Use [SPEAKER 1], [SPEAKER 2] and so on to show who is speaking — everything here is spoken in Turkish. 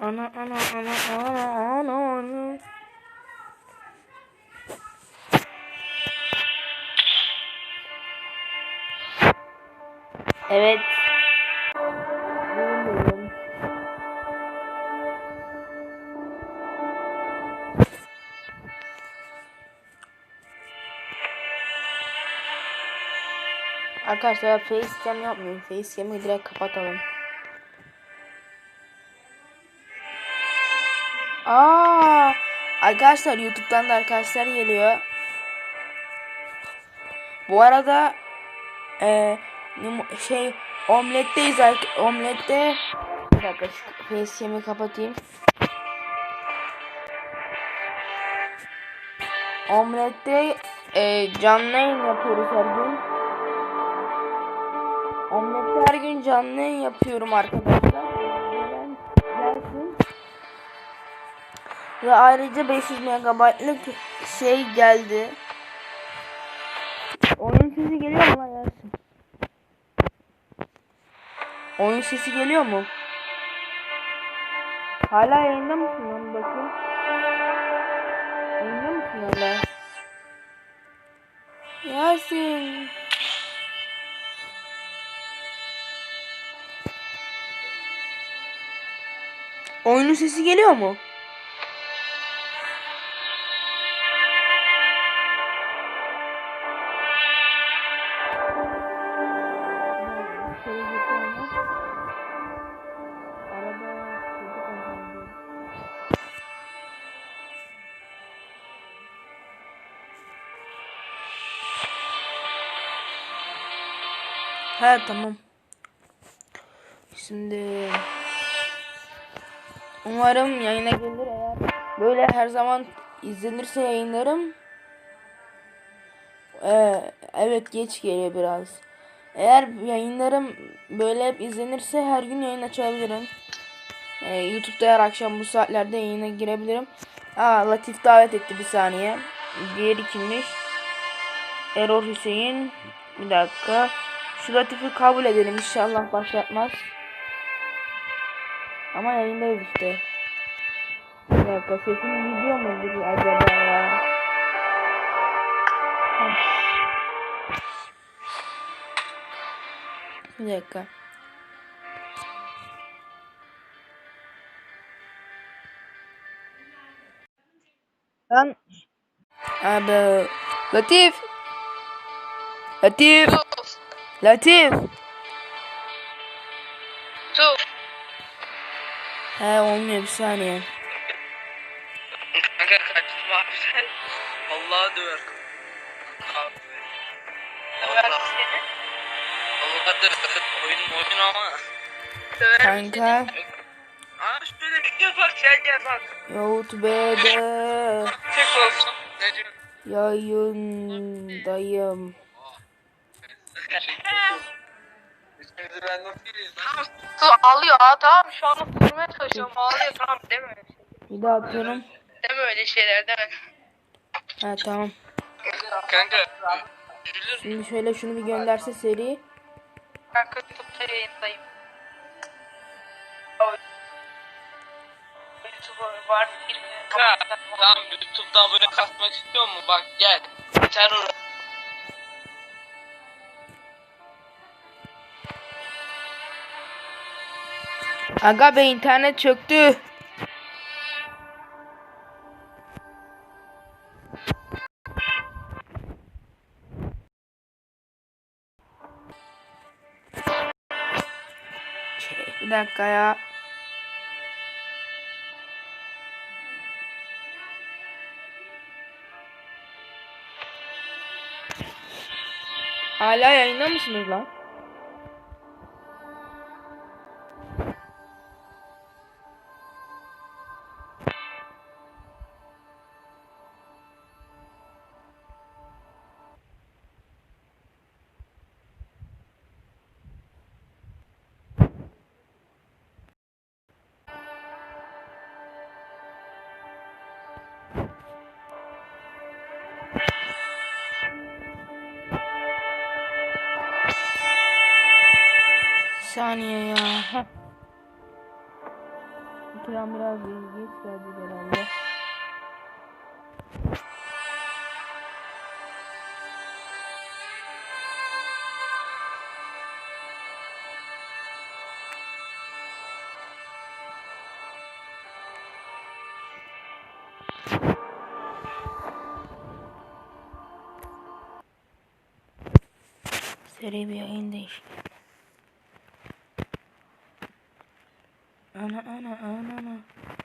[SPEAKER 1] Ana ana ana ana ana ana. Evet. Arkadaşlar facecam yapmayın. Facecam'ı direkt kapatalım. Aa, arkadaşlar YouTube'dan da arkadaşlar geliyor. Bu arada e, şey omletteyiz omlette bir dakika şu facecam'i kapatayım. Omlette e, canlı yayın yapıyoruz her gün. Gün canlı yapıyorum arkadaşlar. Gelen gelsin. Ve ayrıca 500 megabaytlık şey geldi. Oyun sesi geliyor mu Yasin? Oyun sesi geliyor mu? Hala yayında mısın lan bakayım? Yayında mısın hala? Yasin. Oyunun sesi geliyor mu? He tamam. Şimdi umarım yayına gelir eğer böyle her zaman izlenirse yayınlarım. Ee, evet geç geliyor biraz. Eğer yayınlarım böyle hep izlenirse her gün yayın açabilirim. Ee, YouTube'da her akşam bu saatlerde yayına girebilirim. Aa Latif davet etti bir saniye. Diğeri kimmiş? Erol Hüseyin. Bir dakika. Şu Latif'i kabul edelim inşallah başlatmaz. Ama yayındayız işte. Bir dakika sesim gidiyor mu acaba ya? Bir dakika. Lan. Abi. Latif. Latif. Latif. He olmuyor bir saniye.
[SPEAKER 2] Kanka kaçtım abi sen. Vallahi döver. Abi. Döver seni. Vallahi döver. Oyun oyun ama. Döver
[SPEAKER 1] Kanka.
[SPEAKER 2] Aa şöyle bir şey bak gel gel bak.
[SPEAKER 1] YouTube'da
[SPEAKER 2] Tek olsun. Ne diyorsun?
[SPEAKER 1] yayındayım.
[SPEAKER 2] Tamam. Ağlıyor ha tamam şu anda kurmaya çalışıyorum ağlıyor tamam deme öyle şey.
[SPEAKER 1] Bir daha atıyorum.
[SPEAKER 2] Deme öyle şeyler deme.
[SPEAKER 1] Ha tamam.
[SPEAKER 2] Kanka.
[SPEAKER 1] Şimdi şöyle şunu bir gönderse seri.
[SPEAKER 2] Kanka YouTube'da yayındayım. YouTube'a var.
[SPEAKER 3] Ha, tamam YouTube'dan böyle kasmak istiyor mu? Bak gel. Terör.
[SPEAKER 1] Aga be internet çöktü. Bir dakika ya. Hala yayında mısınız lan? Saniye ya. Heh. Ekran biraz geç geldi herhalde. Seri bir yayın değiş. Ana ana ana ana.